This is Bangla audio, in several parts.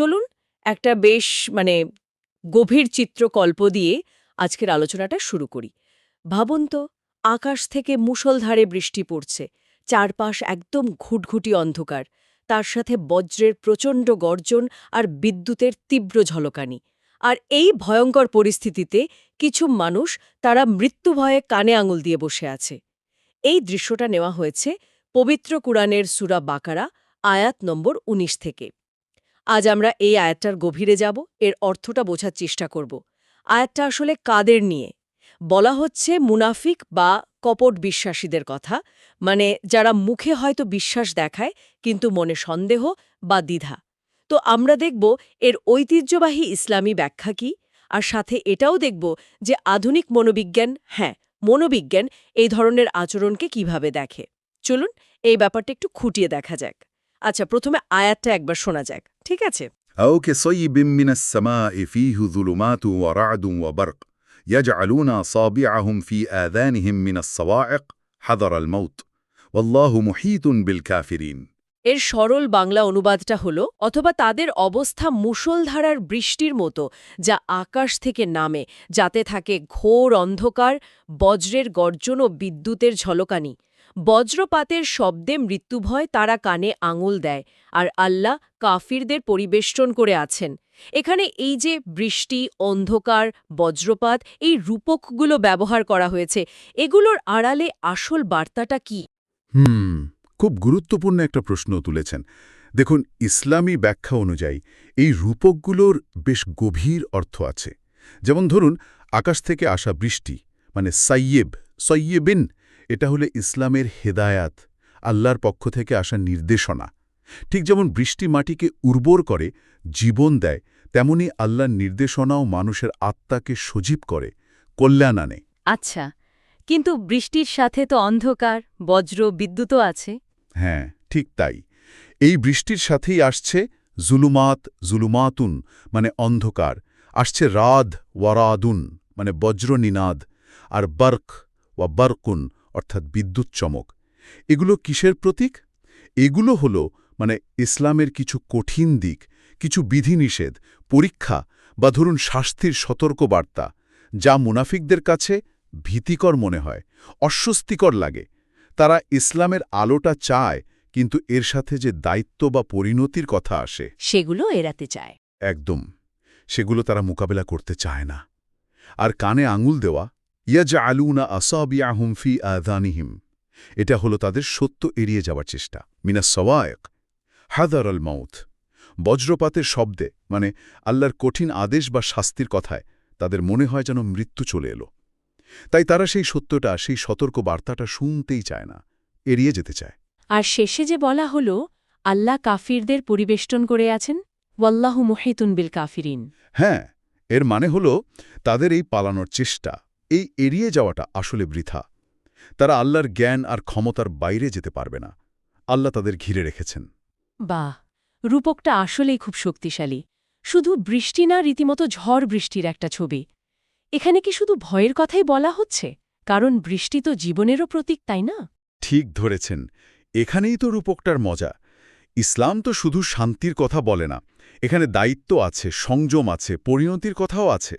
চলুন একটা বেশ মানে গভীর চিত্রকল্প দিয়ে আজকের আলোচনাটা শুরু করি। ভাবুন তো, আকাশ থেকে মুষলধারে বৃষ্টি পড়ছে, চারপাশ একদম ঘুটঘুটি অন্ধকার, তার সাথে বজ্রের প্রচণ্ড গর্জন আর বিদ্যুতের তীব্র ঝলকানি। আর এই ভয়ঙ্কর পরিস্থিতিতে কিছু মানুষ তারা মৃত্যু ভয়ে কানে আঙুল দিয়ে বসে আছে। এই দৃশ্যটা নেওয়া হয়েছে পবিত্র কুরআনের সুরা বাকারা, আয়াত নম্বর ১৯ থেকে। আজ আমরা এই আয়াতটার গভীরে যাব, এর অর্থটা বোঝার চেষ্টা করব। আয়াতটা আসলে কাদের নিয়ে? বলা হচ্ছে মুনাফিক বা কপট বিশ্বাসীদের কথা মানে যারা মুখে হয়তো বিশ্বাস দেখায়, কিন্তু মনে সন্দেহ বা দ্বিধা। তো আমরা দেখব এর ঐতিহ্যবাহী ইসলামী ব্যাখ্যা কি, আর সাথে এটাও দেখব যে আধুনিক মনোবিজ্ঞান হ্যাঁ মনোবিজ্ঞান এই ধরনের আচরণকে কীভাবে দেখে। চলুন, এই ব্যাপারটা একটু খুঁটিয়ে দেখা যাক। আচ্ছা প্রথমে আয়াতটা একবার শোনা যাক। ঠিক আছে أو كصيب من السماء فيه ظلمات ورعد وبرق يجعلون أصابعهم في آذانهم من الصواعق حذر الموت والله محيط بالكافرين এর সরল বাংলা অনুবাদটা হলো অথবা তাদের অবস্থা মুষলধারার বৃষ্টির মতো যা আকাশ থেকে নামে যাতে থাকে ঘোর অন্ধকার বজ্রের গর্জন ও বিদ্যুতের ঝলকানি বজ্রপাতের শব্দে মৃত্যুভয় তারা কানে আঙুল দেয়, আর আল্লাহ কাফিরদের পরিবেষ্টন করে আছেন। এখানে এই যে বৃষ্টি, অন্ধকার, বজ্রপাত, এই রূপকগুলো ব্যবহার করা হয়েছে, এগুলোর আড়ালে আসল বার্তাটা কি? হুম, খুব গুরুত্বপূর্ণ একটা প্রশ্ন তুলেছেন। দেখুন, ইসলামী ব্যাখ্যা অনুযায়ী এই রূপকগুলোর বেশ গভীর অর্থ আছে। যেমন ধরুন, আকাশ থেকে আসা বৃষ্টি মানে সাইয়েব সৈয়েবিন এটা হলে ইসলামের হেদায়াত আল্লাহর পক্ষ থেকে আসা নির্দেশনা। ঠিক যেমন বৃষ্টি মাটিকে উর্বর করে জীবন দেয় তেমনি আল্লাহর নির্দেশনাও মানুষের আত্মাকে সজীব করে কল্যাণ আনে। আচ্ছা কিন্তু বৃষ্টির সাথে তো অন্ধকার বজ্র বিদ্যুৎও আছে। হ্যাঁ ঠিক তাই। এই বৃষ্টির সাথেই আসছে জুলুমাত জুলুমাতুন মানে অন্ধকার। আসছে রাদ ওয়ারাদুন মানে বজ্রনিনাদ আর বার্ক ওয়া বার্কুন অর্থাৎ বিদ্যুৎ চমক। এগুলো কিসের প্রতীক? এগুলো হলো মানে ইসলামের কিছু কঠিন দিক কিছু বিধিনিষেধ পরীক্ষা বা ধরুন শাস্তির সতর্কবার্তা যা মুনাফিকদের কাছে ভীতিকর মনে হয় অস্বস্তিকর লাগে। তারা ইসলামের আলোটা চায় কিন্তু এর সাথে যে দায়িত্ব বা পরিণতির কথা আসে। সেগুলো এড়াতে চায়। একদম। সেগুলো তারা মোকাবেলা করতে চায় না। আর কানে আঙুল দেওয়া ইয়াজা আলুনা আসাবিয়াহুম ফি আদানিহিম এটা হলো তাদের সত্য এড়িয়ে যাওয়ার চেষ্টা। মিনা সওয়ায়ক। হাদার আল মাউথ বজ্রপাতের শব্দে মানে আল্লাহর কঠিন আদেশ বা শাস্তির কথায় তাদের মনে হয় যেন মৃত্যু চলে এলো। তাই তারা সেই সত্যটা সেই সতর্ক বার্তাটা শুনতেই চায় না এড়িয়ে যেতে চায়। আর শেষে যে বলা হল আল্লাহ কাফিরদের পরিবেষ্টন করে আছেন ওয়াল্লাহু মুহিতুন বিল কাফিরিন। হ্যাঁ এর মানে হল তাদের এই পালানোর চেষ্টা এই এড়িয়ে যাওয়াটা আসলে বৃথা। তারা আল্লাহর জ্ঞান আর ক্ষমতার বাইরে যেতে পারবে না। আল্লাহ তাদের ঘিরে রেখেছেন। বাহ রূপকটা আসলেই খুব শক্তিশালী। শুধু বৃষ্টি না রীতিমতো ঝড় বৃষ্টির একটা ছবি। এখানে কি শুধু ভয়ের কথাই বলা হচ্ছে? কারণ বৃষ্টি তো জীবনেরও প্রতীক তাই না? ঠিক ধরেছেন। এখানেই তো রূপকটার মজা। ইসলাম তো শুধু শান্তির কথা বলে না এখানে দায়িত্ব আছে, সংযম আছে, পরিণতির কথাও আছে।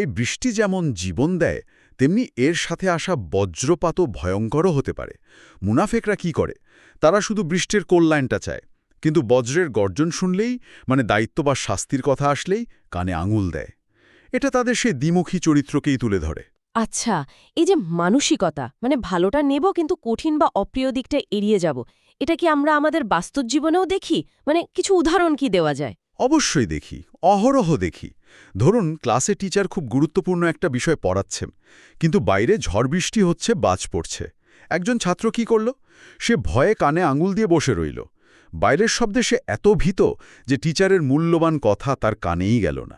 এই বৃষ্টি যেমন জীবন দেয়, তেমনি এর সাথে আসা বজ্রপাতও ভয়ঙ্করও হতে পারে। মুনাফেকরা কি করে? তারা শুধু বৃষ্টির কল্যাণটা চায়, কিন্তু বজ্রের গর্জন শুনলেই মানে দায়িত্ব বা শাস্তির কথা আসলেই, কানে আঙুল দেয়। এটা তাদের সে দ্বিমুখী চরিত্রকেই তুলে ধরে। আচ্ছা এই যে মানসিকতা মানে ভালোটা নেব কিন্তু কঠিন বা অপ্রিয় দিকটা এড়িয়ে যাব, এটা কি আমরা আমাদের বাস্তব জীবনেও দেখি? মানে কিছু উদাহরণ কি দেওয়া যায়? অবশ্যই দেখি অহরহ দেখি। ধরুন ক্লাসে টিচার খুব গুরুত্বপূর্ণ একটা বিষয় পড়াচ্ছেন কিন্তু বাইরে ঝড় বৃষ্টি হচ্ছে বাজ পড়ছে। একজন ছাত্র কি করল? সে ভয়ে কানে আঙুল দিয়ে বসে রইল। বাইরের শব্দে সে এত ভীত যে টিচারের মূল্যবান কথা তার কানেই গেল না।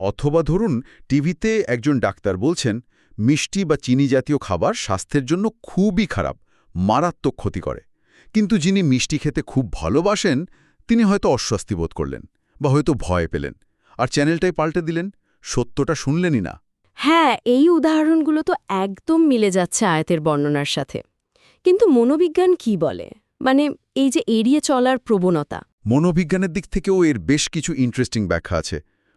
অথবা ধরুন টিভিতে একজন ডাক্তার বলছেন মিষ্টি বা চিনি জাতীয় খাবার স্বাস্থ্যের জন্য খুবই খারাপ মারাত্মক ক্ষতি করে। কিন্তু যিনি মিষ্টি খেতে খুব ভালোবাসেন তিনি হয়তো অস্বস্তি বোধ করলেন বা হয়তো ভয় পেলেন। আর চ্যানেলটাই পাল্টে দিলেন সত্যটা শুনলেনই না। হ্যাঁ এই উদাহরণগুলো তো একদম মিলে যাচ্ছে আয়াতের বর্ণনার সাথে। কিন্তু মনোবিজ্ঞান কি বলে? মানে এই যে এড়িয়ে চলার প্রবণতা। মনোবিজ্ঞানের দিক থেকেও এর বেশ কিছু ইন্টারেস্টিং ব্যাখ্যা আছে।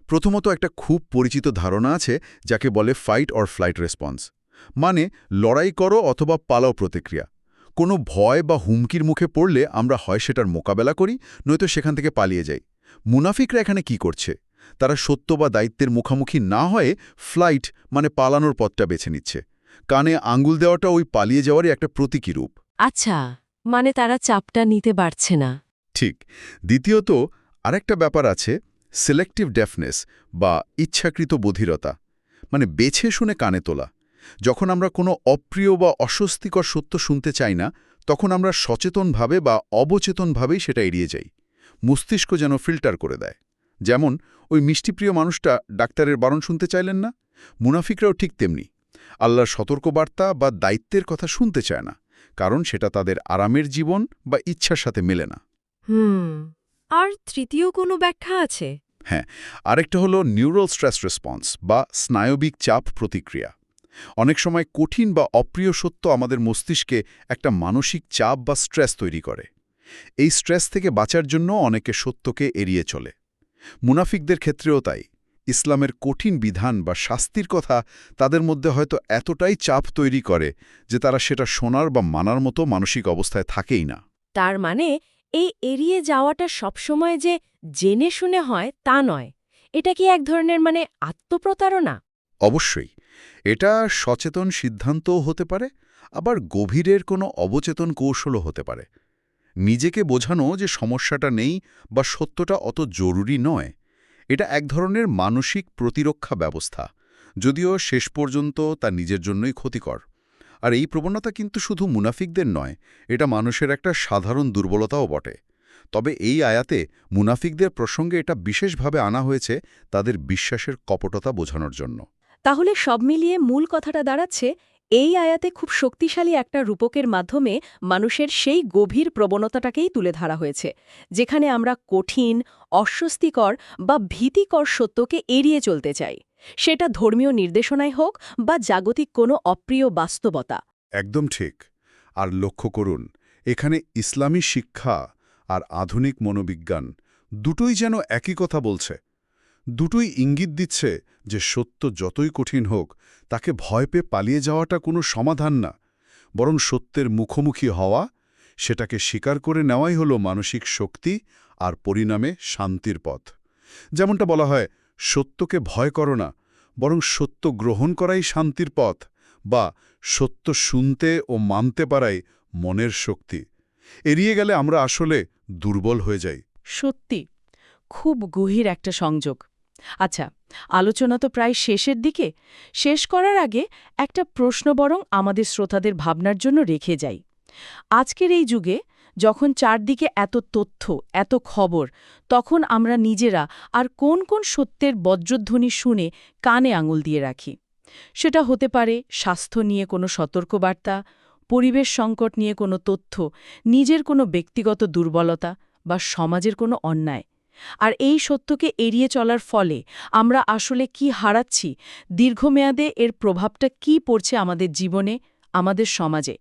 প্রথমত একটা খুব পরিচিত ধারণা আছে যাকে বলে ফাইট অর ফ্লাইট রেসপন্স মানে লড়াই করো অথবা পালাও প্রতিক্রিয়া। কোনো ভয় বা হুমকির মুখে পড়লে আমরা হয় সেটার মোকাবেলা করি নয়তো সেখান থেকে পালিয়ে যাই। মুনাফিকরা এখানে কি করছে? তারা সত্য বা দায়িত্বের মুখোমুখি না হয়ে ফ্লাইট মানে পালানোর পথটা বেছে নিচ্ছে। কানে আঙ্গুল দেওয়াটা ওই পালিয়ে যাওয়ারই একটা প্রতীকী রূপ। আচ্ছা মানে তারা চাপটা নিতে পারছে না। ঠিক। দ্বিতীয়ত আরেকটা ব্যাপার আছে সিলেক্টিভ ডেফনেস বা ইচ্ছাকৃত বধিরতা মানে বেছে শুনে কানে তোলা। যখন আমরা কোনো অপ্রিয় বা অস্বস্তিকর সত্য শুনতে চাই না তখন আমরা সচেতনভাবে বা অবচেতনভাবেই সেটা এড়িয়ে যাই। মস্তিষ্ক যেন ফিল্টার করে দেয়। যেমন ওই মিষ্টিপ্রিয় মানুষটা ডাক্তারের বারণ শুনতে চাইলেন না? মুনাফিকরাও ঠিক তেমনি। আল্লাহর সতর্কবার্তা বা দায়িত্বের কথা শুনতে চায় না কারণ সেটা তাদের আরামের জীবন বা ইচ্ছার সাথে মেলে না। হুম আর তৃতীয় কোনো ব্যাখ্যা আছে? হ্যাঁ আরেকটা হলো নিউরাল স্ট্রেস রেসপন্স বা স্নায়বিক চাপ প্রতিক্রিয়া। অনেক সময় কঠিন বা অপ্রিয় সত্য আমাদের মস্তিষ্কে একটা মানসিক চাপ বা স্ট্রেস তৈরি করে। এই স্ট্রেস থেকে বাঁচার জন্য অনেকে সত্যকে এড়িয়ে চলে। মুনাফিকদের ক্ষেত্রেও তাই। ইসলামের কঠিন বিধান বা শাস্তির কথা তাদের মধ্যে হয়তো এতটাই চাপ তৈরি করে যে তারা সেটা শোনার বা মানার মতো মানসিক অবস্থায় থাকেই না। তার মানে এই এড়িয়ে যাওয়াটা সবসময় যে জেনে শুনে হয় তা নয়। এটা কি এক ধরনের মানে আত্মপ্রতারণা? অবশ্যই। এটা সচেতন সিদ্ধান্তও হতে পারে, আবার গভীরের কোনো অবচেতন কৌশলও হতে পারে। নিজেকে বোঝানো যে সমস্যাটা নেই বা সত্যটা অত জরুরি নয়, এটা এক ধরনের মানসিক প্রতিরক্ষা ব্যবস্থা, যদিও শেষ পর্যন্ত তা নিজের জন্যই ক্ষতিকর। আর এই প্রবণতা কিন্তু শুধু মুনাফিকদের নয়, এটা মানুষের একটা সাধারণ দুর্বলতাও বটে। তবে এই আয়াতে মুনাফিকদের প্রসঙ্গে এটা বিশেষভাবে আনা হয়েছে তাদের বিশ্বাসের কপটতা বোঝানোর জন্য। তাহলে সব মিলিয়ে মূল কথাটা দাঁড়াচ্ছে, এই আয়াতে খুব শক্তিশালী একটা রূপকের মাধ্যমে মানুষের সেই গভীর প্রবণতাটাকেই তুলে ধরা হয়েছে, যেখানে আমরা কঠিন, অস্বস্তিকর বা ভীতিকর সত্যকে এড়িয়ে চলতে চাই। সেটা ধর্মীয় নির্দেশনায় হোক বা জাগতিক কোনো অপ্রিয় বাস্তবতা। একদম ঠিক। আর লক্ষ্য করুন, এখানে ইসলামী শিক্ষা আর আধুনিক মনোবিজ্ঞান দুটোই যেন একই কথা বলছে। দুটোই ইঙ্গিত দিচ্ছে যে সত্য যতই কঠিন হোক, তাকে ভয় পেয়ে পালিয়ে যাওয়াটা কোনো সমাধান না। বরং সত্যের মুখোমুখি হওয়া, সেটাকে স্বীকার করে নেওয়াই হলো মানসিক শক্তি আর পরিণামে শান্তির পথ। যেমনটা বলা হয়, সত্যকে ভয় করো না, বরং সত্য গ্রহণ করাই শান্তির পথ বা সত্য শুনতে ও মানতে পারাই মনের শক্তি। এড়িয়ে গেলে আমরা আসলে দুর্বল হয়ে যাই। সত্যি, খুব গভীর একটা সংযোগ। আচ্ছা আলোচনা তো প্রায় শেষের দিকে। শেষ করার আগে একটা প্রশ্ন বরং আমাদের শ্রোতাদের ভাবনার জন্য রেখে যাই। আজকের এই যুগে যখন চারদিকে এত তথ্য, এত খবর, তখন আমরা নিজেরা আর কোন কোন সত্যের বজ্রধ্বনি শুনে কানে আঙুল দিয়ে রাখি। সেটা হতে পারে স্বাস্থ্য নিয়ে কোনো সতর্কবার্তা, পরিবেশ সংকট নিয়ে কোনো তথ্য, নিজের কোনো ব্যক্তিগত দুর্বলতা বা সমাজের কোনো অন্যায়। আর এই সত্যকে এড়িয়ে চলার ফলে আমরা আসলে কি হারাচ্ছি, দীর্ঘমেয়াদে এর প্রভাবটা কি পড়ছে আমাদের জীবনে, আমাদের সমাজে।